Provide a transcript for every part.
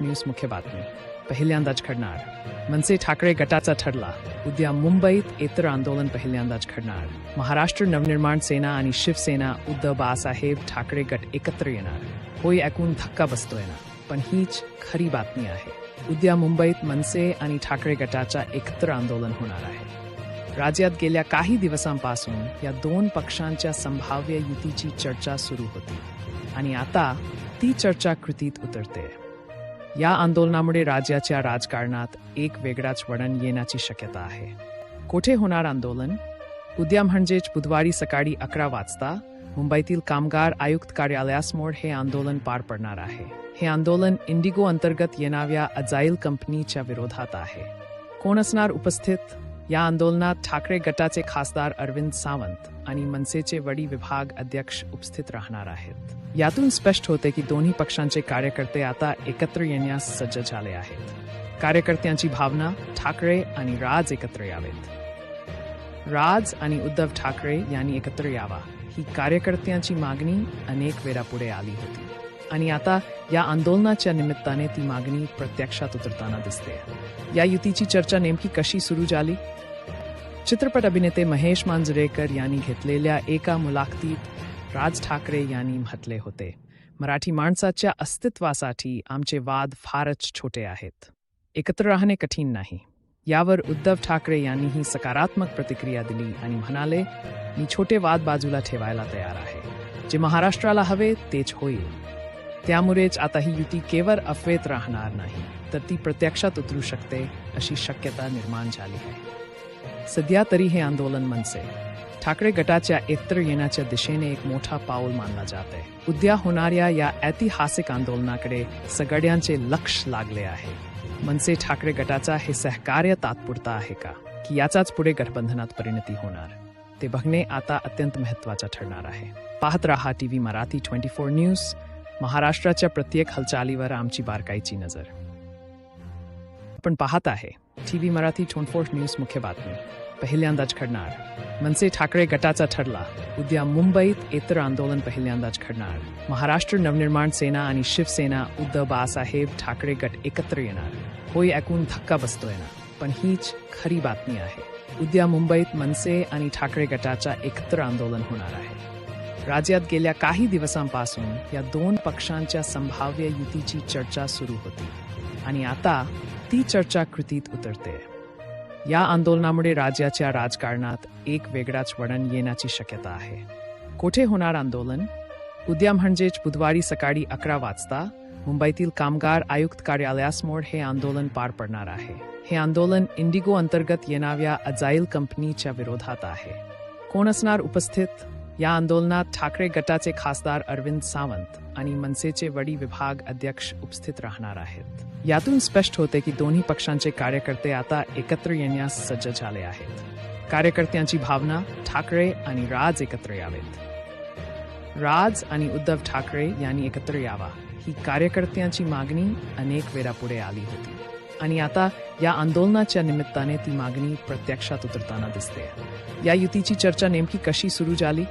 News मुख्य बातमी. पहिल्यांदाच घडणार मनसे ठाकरे गटाचा ठरला. उद्या मुंबईत इतर आंदोलन पहिल्यांदाच घडणार महाराष्ट्र नवनिर्माण सेना आणि शिवसेना उद्धव बाळासाहेब ठाकरे गट एकत्र येणार. होय ऐकून धक्का बसतोय ना. पण हीच खरी बातमी आहे. उद्या मुंबईत मनसे आणि ठाकरे गटाच्या एकत्र आंदोलन होणार आहे. राज्यात गेल्या काही दिवसांपासून या दोन पक्षांच्या संभाव्य युतीची चर्चा सुरू होती. आणि आता ती चर्चा कृतीत उतरते. या आंदोलनामुळे राज्याच्या राजकारणात एक वेगळाच वळण येण्याची शक्यता आहे. कोठे होणार आंदोलन? उद्या म्हणजेच बुधवारी सकाळी अकरा वाजता मुंबईतील कामगार आयुक्त कार्यालयासमोर हे आंदोलन पार पडणार आहे. हे आंदोलन इंडिगो अंतर्गत येणाऱ्या अजाईल कंपनीच्या विरोधात आहे. कोण असणार उपस्थित? या आंदोलनात ठाकरे गटाचे खासदार अरविंद सावंत आणि मनसेचे वडी विभाग अध्यक्ष उपस्थित राहणार आहेत. यातून स्पष्ट होते की दोन्ही पक्षांचे कार्यकर्ते आता एकत्र येण्यास सज्ज झाले आहेत. कार्यकर्त्यांची भावना ठाकरे आणि राज एकत्र यावेत. राज आणि उद्धव ठाकरे यांनी एकत्र यावा ही कार्यकर्त्यांची मागणी अनेक वेळा पुढे आली होती. आणि आता या आंदोलनाच्या निमित्ताने ती मागणी प्रत्यक्षात उतरताना दिसते. या युतीची चर्चा नेमकी कशी सुरू झाली? चित्रपट अभिनेते महेश मांजरेकर यांनी घेतलेल्या एका मुलाखतीत राज ठाकरे यांनी म्हटले होते मराठी माणसाच्या अस्तित्वासाठी आमचे वाद फारच छोटे आहेत. एकत्र राहणे कठीण नाही. यावर उद्धव ठाकरे यांनीही सकारात्मक प्रतिक्रिया दिली आणि म्हणाले मी छोटे वाद बाजूला ठेवायला तयार आहे. जे महाराष्ट्राला हवे तेच होईल. त्यामुळेच आता ही युती केवळ अफवेत राहणार नाही तर ती प्रत्यक्षात उतरू शकते अशी शक्यता निर्माण झाली आहे. सध्या तरी हे आंदोलन मनसे. ठाकरे गटाच्या एकत्र येण्याच्या दिशेने एक मोठा पाऊल मानला जात आहे. उद्या होणाऱ्या या ऐतिहासिक आंदोलनाकडे सगळ्यांचे लक्ष लागले आहे. मनसे ठाकरे गटाचा हे सहकार्य तात्पुरता आहे का? की याचाच पुढे गठबंधनात परिणती होणार? ते बघणे आता अत्यंत महत्वाचं ठरणार आहे. पाहत रहा TV Marathi twenty four news महाराष्ट्राच्या प्रत्येक हालचालीवर आमची बारकाईची नजर. आपण पाहत आहे TV Marathi twenty four news मुख्य बातमी. पहिल्यांदाच घडणार मनसे ठाकरे गटाचा ठरला. उद्या मुंबईत इतर आंदोलन पहिल्यांदाच घडणार महाराष्ट्र नवनिर्माण सेना आणि शिवसेना उद्धव बाळासाहेब ठाकरे गट एकत्र येणार. होय ऐकून धक्का बसतोय ना. पण हीच खरी बातमी आहे. उद्या मुंबईत मनसे आणि ठाकरे गटाच्या एकत्र आंदोलन होणार आहे. राज्यात गेल्या काही दिवसांपासून या दोन पक्षांच्या संभाव्य युतीची चर्चा सुरू होती. आणि आता ती चर्चा कृतीत उतरते. या आंदोलनामुळे राज्याच्या राजकारणात एक वेगळाच वळण येण्याची शक्यता आहे. कोठे होणार आंदोलन? उद्या म्हणजेच बुधवारी सकाळी अकरा वाजता मुंबईतील कामगार आयुक्त कार्यालयासमोर हे आंदोलन पार पडणार आहे. हे आंदोलन इंडिगो अंतर्गत येणाऱ्या अजाईल कंपनीच्या विरोधात आहे. कोण असणार उपस्थित? या आंदोलनात ठाकरे गटाचे खासदार अरविंद सावंत आणि मनसेचे वडी विभाग अध्यक्ष उपस्थित राहणार आहेत. यातून स्पष्ट होते की दोन्ही पक्षांचे कार्यकर्ते आता एकत्र येण्यास सज्ज झाले आहेत. कार्यकर्त्यांची भावना ठाकरे आणि राज एकत्र यावेत. राज आणि उद्धव ठाकरे यांनी एकत्र यावा ही कार्यकर्त्यांची मागणी अनेक वेळा पुढे आली होती. आणि आता या आंदोलनाच्या निमित्ताने ती मागणी प्रत्यक्षात उतरताना दिसते. या युतीची चर्चा नेमकी कशी सुरू झाली?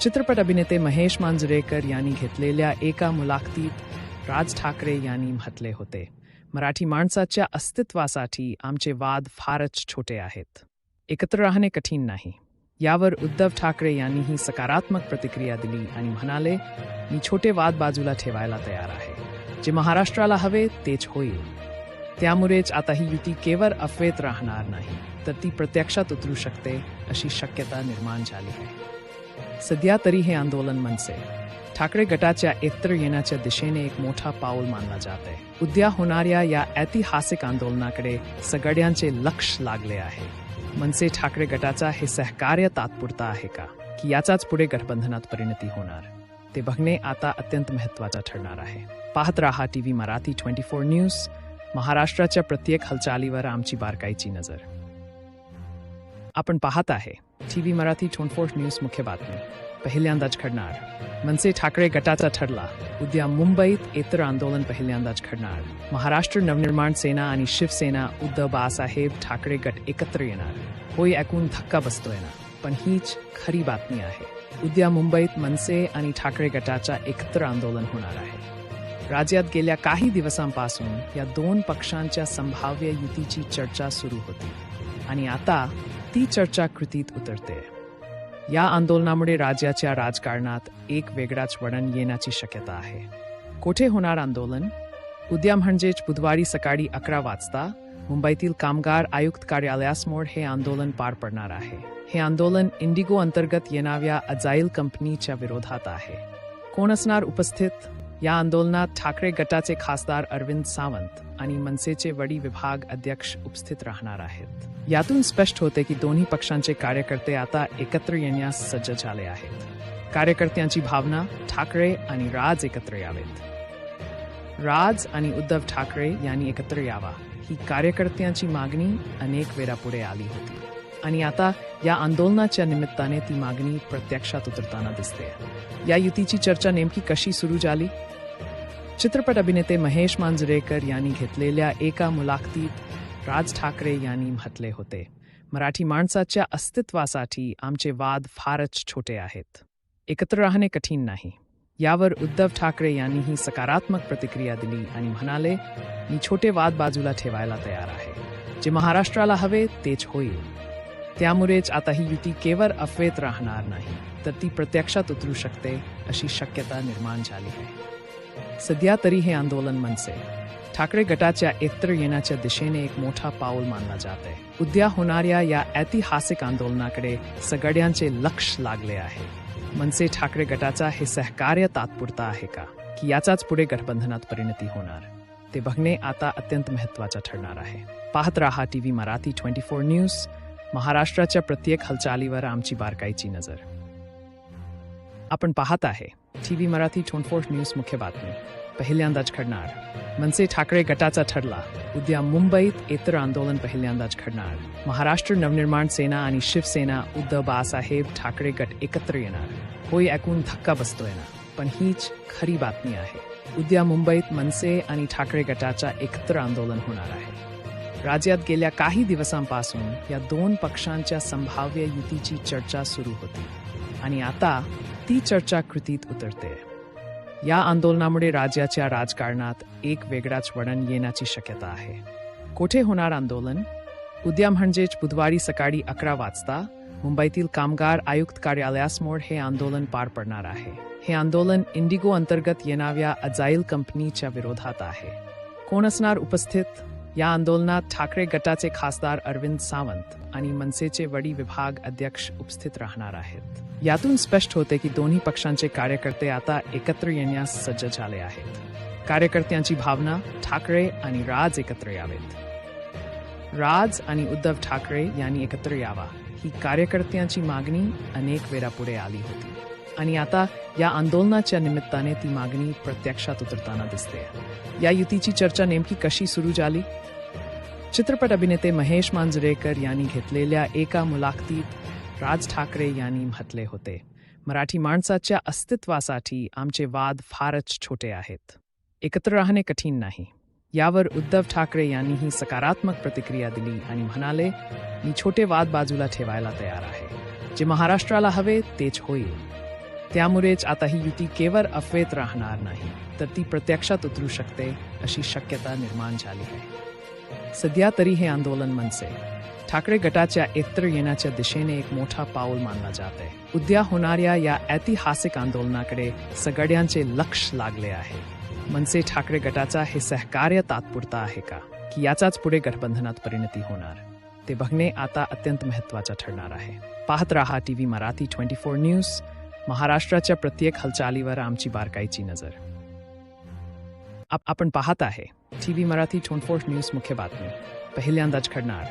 चित्रपट अभिनेते महेश मांजरेकर यांनी घेतलेल्या एका मुलाखतीत राज ठाकरे यांनी म्हटले होते मराठी माणसाच्या अस्तित्वासाठी आमचे वाद फारच छोटे आहेत. एकत्र राहणे कठीण नाही. यावर उद्धव ठाकरे यांनीही सकारात्मक प्रतिक्रिया दिली आणि म्हणाले मी छोटे वाद बाजूला ठेवायला तयार आहे. जे महाराष्ट्राला हवे तेच होईल. त्यामुळेच आता ही युती केवळ अफवेत राहणार नाही तर ती प्रत्यक्षात उतरू शकते अशी शक्यता निर्माण झाली आहे. सध्या तरी हे आंदोलन मनसे. ठाकरे गटाच्या एकत्र येण्याच्या दिशेने एक मोठा पाऊल मानला जात आहे. उद्या होणाऱ्या या ऐतिहासिक आंदोलनाकडे सगळ्यांचे लक्ष लागले आहे. मनसे ठाकरे गटाचा हे सहकार्य तात्पुरता आहे का? की याचाच पुढे गठबंधनात परिणती होणार? ते बघणे आता अत्यंत महत्वाचं ठरणार आहे. पाहत रहा TV Marathi twenty four news. महाराष्ट्राच्या प्रत्येक हालचालीवर आमची बारकाईची नजर. आपण पाहत आहे टीव्ही मराठी ट्वेंटी न्यूज मुख्य बातमी. पहिल्यांदाच घडणार. मनसे ठाकरे गटाचा ठरला. उद्या मुंबईत इतर आंदोलन पहिल्यांदाच घडणार. महाराष्ट्र नवनिर्माण सेना आणि शिवसेना उद्धव बाळासाहेब ठाकरे गट एकत्र येणार. होय ऐकून धक्का बसतोय ना. पण हीच खरी बातमी आहे. उद्या मुंबईत मनसे आणि ठाकरे गटाचा एकत्र आंदोलन होणार आहे. राज्यात गेल्या काही दिवसांपासून या दोन पक्षांच्या संभाव्य युतीची चर्चा सुरू होती. आणि आता ती चर्चा कृतीत उतरते. या आंदोलनामुळे राज्याच्या राजकारणात एक वेगळाच वळण येण्याची शक्यता आहे. कोठे होणार आंदोलन? उद्या म्हणजेच बुधवारी सकाळी अकरा वाजता मुंबईतील कामगार आयुक्त कार्यालयासमोर हे आंदोलन पार पडणार आहे. हे आंदोलन इंडिगो अंतर्गत येणाऱ्या अजाईल कंपनीच्या विरोधात आहे. कोण असणार उपस्थित? या आंदोलनात ठाकरे गटाचे खासदार अरविंद सावंत आणि मनसेचे वडी विभाग अध्यक्ष उपस्थित राहणार आहेत. यातून स्पष्ट होते की दोन्ही पक्षांचे कार्यकर्ते आता एकत्र येण्यास सज्ज झाले आहेत. कार्यकर्त्यांची भावना ठाकरे आणि राज एकत्र यावेत. राज आणि उद्धव ठाकरे यांनी एकत्र यावा ही कार्यकर्त्यांची मागणी अनेक वेळा पुढे आली होती. आणि आता या आंदोलनाच्या निमित्ताने ती मागणी प्रत्यक्षात उतरताना दिसते. या युतीची चर्चा नेमकी कशी सुरू झाली? चित्रपट अभिनेते महेश मांजरेकर यांनी घेतलेल्या एका मुलाखतीत राज ठाकरे यांनी म्हटले होते मराठी माणसाच्या अस्तित्वासाठी आमचे वाद फारच छोटे आहेत. एकत्र राहणे कठीण नाही. यावर उद्धव ठाकरे यांनीही सकारात्मक प्रतिक्रिया दिली आणि म्हणाले मी छोटे वाद बाजूला ठेवायला तयार आहे. जे महाराष्ट्राला हवे तेच होईल. त्यामुळेच आता ही युती केवळ अफवेत राहणार नाही तर ती प्रत्यक्षात उतरू शकते अशी शक्यता निर्माण झाली आहे. सध्या तरी हे आंदोलन मनसे. ठाकरे गटाच्या एकत्र येण्याच्या दिशेने एक मोठा पाऊल मानला जात आहे. उद्या होणाऱ्या या ऐतिहासिक आंदोलनाकडे सगळ्यांचे लक्ष लागले आहे. मनसे ठाकरे गटाचा हे सहकार्य तात्पुरता आहे का? की याचाच पुढे गठबंधनात परिणती होणार? ते बघणे आता अत्यंत महत्वाचं ठरणार आहे. पाहत राहा T V Marathi twenty four news. महाराष्ट्राच्या प्रत्येक हालचालीवर आमची बारकाईची नजर. आपण पाहत आहे TV Marathi twenty four news मुख्य बातमी. पहिल्यांदाच घडणार. मनसे ठाकरे गटाचा ठरला. उद्या मुंबईत इतर आंदोलन पहिल्यांदाच घडणार. महाराष्ट्र नवनिर्माण सेना आणि शिवसेना उद्धव बाळासाहेब ठाकरे गट एकत्र येणार. होई ऐकून धक्का बसतोय ना? पण हीच खरी बातमी आहे. उद्या मुंबईत मनसे आणि ठाकरे गटाचा एकत्र आंदोलन होणार आहे. राज्यात गेल्या काही दिवसांपासून या दोन पक्षांच्या संभाव्य युतीची चर्चा सुरू होती. आणि आता ती चर्चा कृतीत उतरते. या आंदोलनामुळे राज्याच्या राजकारणात एक वेगळाच वळण येण्याची शक्यता आहे. कोठे होणार आंदोलन? उद्या म्हणजेच बुधवारी सकाळी अकरा वाजता मुंबईतील कामगार आयुक्त कार्यालयासमोर हे आंदोलन पार पडणार आहे. हे आंदोलन इंडिगो अंतर्गत येणाऱ्या अजाईल कंपनीच्या विरोधात आहे. कोण असणार उपस्थित? या आंदोलनात ठाकरे गटाचे खासदार अरविंद सावंत आणि मनसेचे वडी विभाग अध्यक्ष उपस्थित राहणार आहेत. यातून स्पष्ट होते की दोन्ही पक्षांचे कार्यकर्ते आता एकत्र येण्यास सज्ज झाले आहेत. कार्यकर्त्यांची भावना ठाकरे आणि राज एकत्र यावेत. राज आणि उद्धव ठाकरे यांनी एकत्र यावा ही कार्यकर्त्यांची मागणी अनेक वेळा पुढे आली होती. आणि आता या आंदोलनाच्या निमित्ताने ती मागणी प्रत्यक्षात उतरताना दिसते. या युतीची चर्चा नेमकी कशी सुरू झाली? चित्रपट अभिनेते महेश मांजरेकर यांनी घेतलेल्या एका मुलाखतीत राज ठाकरे यांनी म्हटले होते मराठी माणसाच्या अस्तित्वासाठी आमचे वाद फारच छोटे आहेत. एकत्र राहणे कठीण नाही. यावर उद्धव ठाकरे यांनीही सकारात्मक प्रतिक्रिया दिली आणि म्हणाले मी छोटे वाद बाजूला ठेवायला तयार आहे. जे महाराष्ट्राला हवे तेच होईल. त्यामुळेच आता ही युती केवळ अफवेत राहणार नाही तर ती प्रत्यक्षात उतरू शकते अशी शक्यता निर्माण झाली आहे. सध्या तरी हे आंदोलन मनसे. ठाकरे गटाच्या एकत्र येण्याच्या दिशेने एक मोठा पाऊल मानला जात आहे. उद्या होणाऱ्या या ऐतिहासिक आंदोलनाकडे सगळ्यांचे लक्ष लागले आहे. मनसे ठाकरे गटाचा हे सहकार्य तात्पुरता आहे का? की याचाच पुढे गठबंधनात परिणती होणार? ते बघणे आता अत्यंत महत्वाचं ठरणार आहे. पाहत रहा TV Marathi twenty four news. महाराष्ट्राच्या प्रत्येक हालचालीवर आमची बारकाईची नजर. आप- आपण पाहत आहे. T V Marathi twenty four news मुख्य बातमी. पहिल्यांदाच घडणार.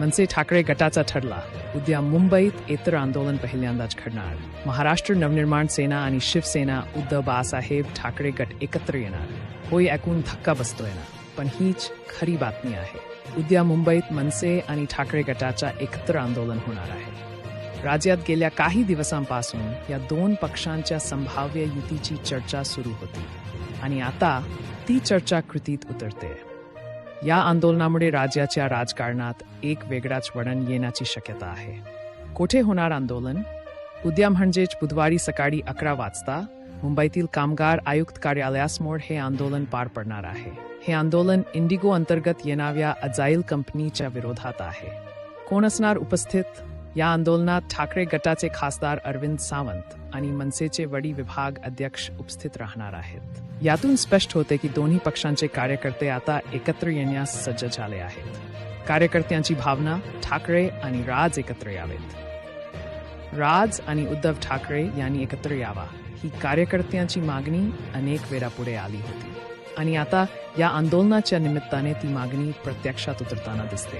मनसे ठाकरे गटाचा ठरला. उद्या मुंबईत इतर आंदोलन पहिल्यांदाच घडणार. महाराष्ट्र नवनिर्माण सेना आणि शिवसेना उद्धव बाळासाहेब ठाकरे गट एकत्र येणार. होई ऐकून धक्का बसतोय ना. पण हीच खरी बातमी आहे. उद्या मुंबईत मनसे आणि ठाकरे गटाचा एकत्र आंदोलन होणार आहे. राज्यात गेल्या काही दिवसांपासून या दोन पक्षांच्या संभाव्य युतीची चर्चा सुरू होती. आणि आता ती चर्चा कृतीत उतरते. या आंदोलनामुळे राज्याच्या राजकारणात एक वेगळाच वळण येण्याची शक्यता आहे. कोठे होणार आंदोलन? उद्या म्हणजेच बुधवारी सकाळी अकरा वाजता मुंबईतील कामगार आयुक्त कार्यालयासमोर हे आंदोलन पार पडणार आहे. हे आंदोलन इंडिगो अंतर्गत येणाऱ्या अजाईल कंपनीच्या विरोधात आहे. कोण असणार उपस्थित? या आंदोलनात ठाकरे गटाचे खासदार अरविंद सावंत आणि मनसेचे वडी विभाग अध्यक्ष उपस्थित राहणार आहेत. यातून स्पष्ट होते की दोन्ही पक्षांचे कार्यकर्ते आता एकत्र येण्यास सज्ज झाले आहेत. कार्यकर्त्यांची भावना ठाकरे आणि राज एकत्र यावेत. राज आणि उद्धव ठाकरे यांनी एकत्र यावा ही कार्यकर्त्यांची मागणी अनेक वेळा पुढे आली होती. आणि आता या आंदोलनाच्या निमित्ताने ती मागणी प्रत्यक्षात उतरताना दिसते.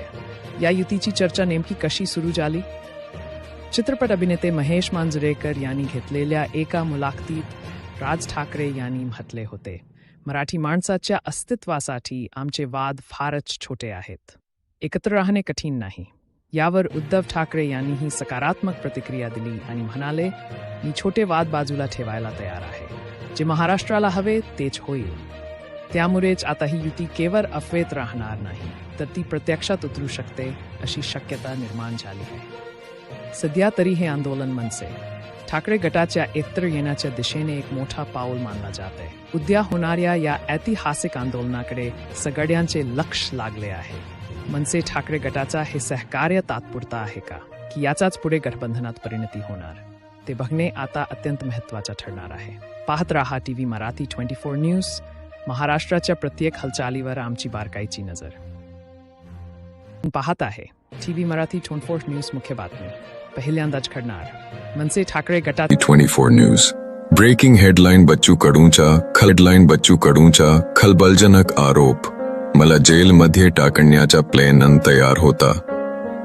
या युतीची चर्चा नेमकी कशी सुरू झाली? चित्रपट अभिनेते महेश मांजरेकर यांनी घेतलेल्या एका मुलाखतीत राज ठाकरे यांनी म्हटले होते मराठी माणसाच्या अस्तित्वासाठी आमचे वाद फारच छोटे आहेत. एकत्र राहणे कठीण नाही. यावर उद्धव ठाकरे यांनीही सकारात्मक प्रतिक्रिया दिली आणि म्हणाले मी छोटे वाद बाजूला ठेवायला तयार आहे. जे महाराष्ट्राला हवे तेच होईल. त्यामुळेच आता ही युती केवळ अफवेत राहणार नाही तर ती प्रत्यक्षात उतरू शकते अशी शक्यता निर्माण झाली आहे. सध्या तरी हे आंदोलन मनसे. ठाकरे गटाच्या एकत्र येण्याच्या दिशेने एक मोठा पाऊल मानला जात आहे. उद्या होणाऱ्या या ऐतिहासिक आंदोलनाकडे सगळ्यांचे लक्ष लागले आहे. मनसे ठाकरे गटाचा हे सहकार्य तात्पुरता आहे का? की याचाच पुढे गठबंधनात परिणती होणार? ते बघणे आता अत्यंत महत्वाचं ठरणार आहे. पाहत रहा TV Marathi twenty four news. महाराष्ट्राच्या प्रत्येक हालचालीवर आमची बारकाईची नजर. पाहत आहे. TV Marathi twenty four news मुख्य बातमी. पहिल्यांदाच घडणार. मनसे ठाकरे गटात 24 न्यूज. ब्रेकिंग हेडलाईन बच्चू कडूंचा हेडलाईन बच्चू कडूंचा खलबलजनक आरोप. मला जेलमध्ये टाकण्याचा प्लॅन तयार होता.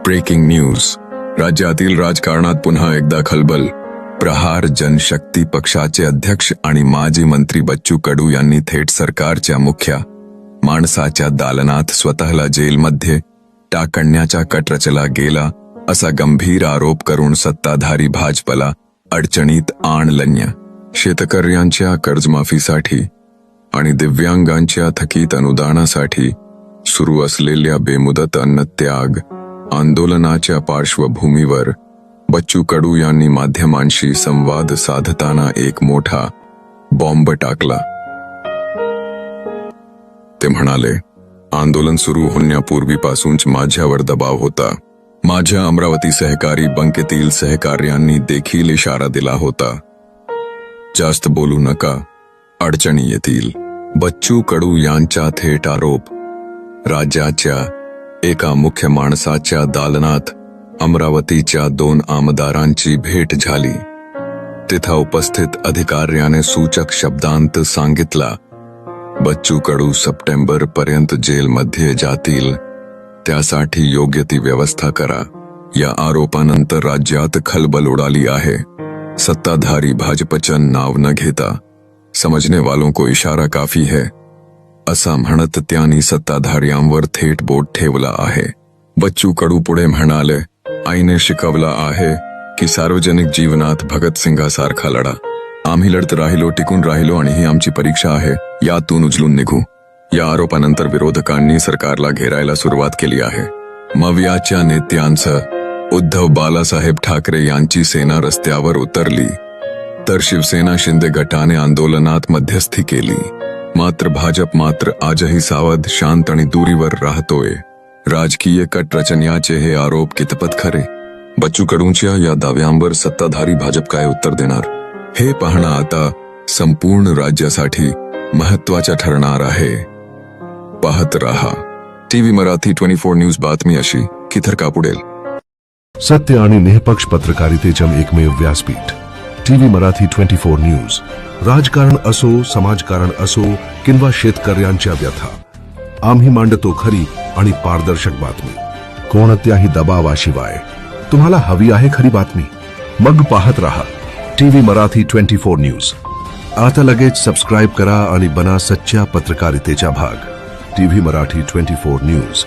Breaking news. राज्यातील राजकारणात पुन्हा एकदा खलबल. प्रहार जनशक्ती पक्षाचे अध्यक्ष आणि माजी मंत्री बच्चू कडू यांनी थेट सरकारच्या मुख्या माणसाच्या दालनात स्वतःला जेलमध्ये टाकण्याचा कट रचला गेला असा गंभीर आरोप करून सत्ताधारी भाजपला अडचणीत आणलन्य. शेतकऱ्यांच्या कर्जमाफीसाठी आणि दिव्यांगांच्या थकीत अनुदानासाठी सुरू असलेल्या बेमुदत अन्नत्याग आंदोलनाच्या पार्श्वभूमीवर बच्चू कडू यांनी माध्यमांशी संवाद साधताना एक मोठा बॉम्ब टाकला. ते म्हणाले आंदोलन सुरू होण्यापूर्वीपासूनच माझ्यावर दबाव होता. माझ्या अमरावती सहकारी बंकेतील सहकार्यांनी देखील इशारा दिला होता. जास्त बोलू नका अडचणी येतील. बच्चू कडू यांचा थेट आरोप राज्याच्या एका मुख्य माणसाच्या दालनात अमरावतीच्या दोन आमदारांची भेट झाली. तिथं उपस्थित अधिकाऱ्याने सूचक शब्दांत सांगितला बच्चू कडू सप्टेंबर पर्यंत जेलमध्ये जातील. त्यासाठी योग्य ती व्यवस्था करा. या आरोपानंतर राज्यात खलबल उडाली आहे. सत्ताधारी भाजपचं नाव न घेता समजने वालों को इशारा काफी है असा म्हणत त्यांनी सत्ताधाऱ्यांवर थेट बोट ठेवला आहे. बच्चू कडू पुढे म्हणाले आईने शिकवला आहे की सार्वजनिक जीवनात भगतसिंगासारखा लढा. आम्ही लढत राहिलो टिकून राहिलो आणि ही आमची परीक्षा आहे. यातून उजलून निघू. या आरोपानंतर विरोधकांनी सरकारला घेरायला सुरुवात केली आहे. मव्याच्या नेत्यांचं उद्धव बालासाहेब ठाकरे यांची सेना रस्त्यावर उतरली. तर शिवसेना शिंदे गटाने आंदोलनात मध्यस्थी केली. मात्र भाजप मात्र आजही सावध शांत आणि दूरीवर राहतोय. राजकीय कट रचण्याचे हे आरोप कितपत खरे? बच्चू कडूंच्या या दाव्यांवर सत्ताधारी भाजप काय उत्तर देणार? हे पाहणं आता संपूर्ण राज्यासाठी महत्वाचं ठरणार आहे. पाहत रहा. TV Marathi twenty four news बातमी अशी किथर का कापुडेल. सत्य आणि निष्पक्ष पत्रकारितेच्या एकमेव व्यासपीठ. TV Marathi twenty four news. राजकारण असो समाजकारण असो किंवा शेतकऱ्यांच्या व्यथा. आम्ही मांडतो खरी आणि पारदर्शक बातमी. कोणत्याही दबावाशिवाय. तुम्हाला हवी आहे खरी बातमी. मग पाहत रहा. TV Marathi twenty four news. आता लगेच सबस्क्राईब करा आणि बना सच्च्या पत्रकारितेचा भाग. TV Marathi twenty four news.